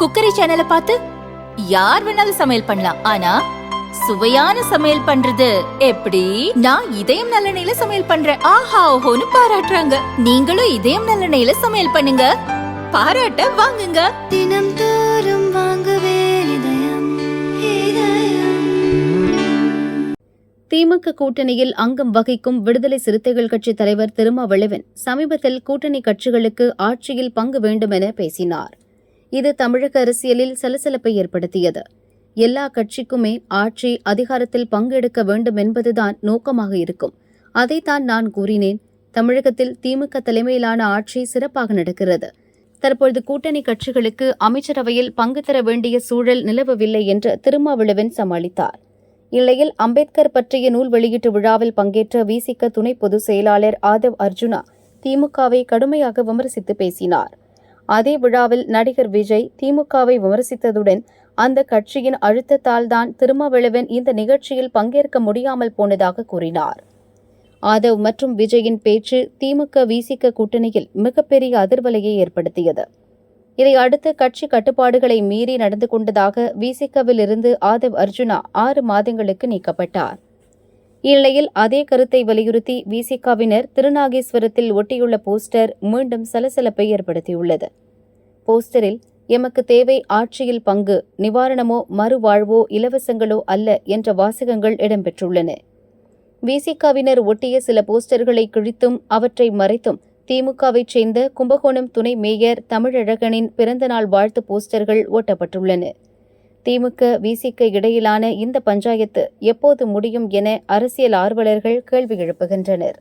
Cookery சேனலை பார்த்து யார் வேணாலும் சமையல் பண்ணலாம். ஆனா சுவையான சமையல் பண்றது எப்படி? நான் இதயம் நல்லெண்ணெயில சமையல் பண்றேன். ஆஹா ஓஹோன்னு பாராட்டுறாங்க. நீங்களும் இதயம் நல்லெண்ணெயில சமையல் பண்ணுங்க. பாராட்ட வாங்குங்க. தினம் தோறும் வாங்குவே இதயம் இதயம். திமுக கூட்டணியில் அங்கம் வகிக்கும் விடுதலை சிறுத்தைகள் கட்சி தலைவர் திருமாவளவன் சமீபத்தில் கூட்டணி கட்சிகளுக்கு ஆட்சியில் பங்கு வேண்டும் என பேசினார். இது தமிழக அரசியலில் சலசலப்பை ஏற்படுத்தியது. எல்லா கட்சிக்குமே ஆட்சி அதிகாரத்தில் பங்கெடுக்க வேண்டும் என்பதுதான் நோக்கமாக இருக்கும். அதைத்தான் நான் கூறினேன். தமிழகத்தில் திமுக தலைமையிலான ஆட்சி சிறப்பாக நடக்கிறது. தற்பொழுது கூட்டணி கட்சிகளுக்கு அமைச்சரவையில் பங்கு தர வேண்டிய சூழல் நிலவவில்லை என்று திருமாவளவன் சமாளித்தார். இந்நிலையில் அம்பேத்கர் பற்றிய நூல் வெளியீட்டு விழாவில் பங்கேற்ற விசிக துணை பொதுச் செயலாளர் ஆதவ் அர்ஜுனா திமுகவை கடுமையாக விமர்சித்து பேசினார். அதே விழாவில் நடிகர் விஜய் திமுகவை விமர்சித்ததுடன் அந்த கட்சியின் அழுத்தத்தால் தான் திருமாவளவன் இந்த நிகழ்ச்சியில் பங்கேற்க முடியாமல் போனதாக கூறினார். ஆதவ் மற்றும் விஜயின் பேச்சு திமுக விசிக கூட்டணியில் மிகப்பெரிய அதிர்வலையை ஏற்படுத்தியது. இதை அடுத்து கட்சி கட்டுப்பாடுகளை மீறி நடந்து கொண்டதாக விசிகவில் இருந்து ஆதவ் அர்ஜுனா ஆறு மாதங்களுக்கு நீக்கப்பட்டார். இந்நிலையில் அதே கருத்தை வலியுறுத்தி விசிகாவினர் திருநாகேஸ்வரத்தில் ஒட்டியுள்ள போஸ்டர் மீண்டும் சலசலப்பை ஏற்படுத்தியுள்ளது. போஸ்டரில் எமக்கு தேவை ஆட்சியில் பங்கு நிவாரணமோ மறுவாழ்வோ இலவசங்களோ அல்ல என்ற வாசகங்கள் இடம்பெற்றுள்ளன. விசிகாவினர் ஒட்டிய சில போஸ்டர்களை கிழித்தும் அவற்றை மறைத்தும் திமுகவைச் சேர்ந்த கும்பகோணம் துணை மேயர் தமிழழகனின் பிறந்தநாள் வாழ்த்து போஸ்டர்கள் ஒட்டப்பட்டுள்ளன. திமுக விசிக இடையிலான இந்த பஞ்சாயத்து எப்போது முடியும் என அரசியல் ஆர்வலர்கள் கேள்வி எழுப்புகின்றனர்.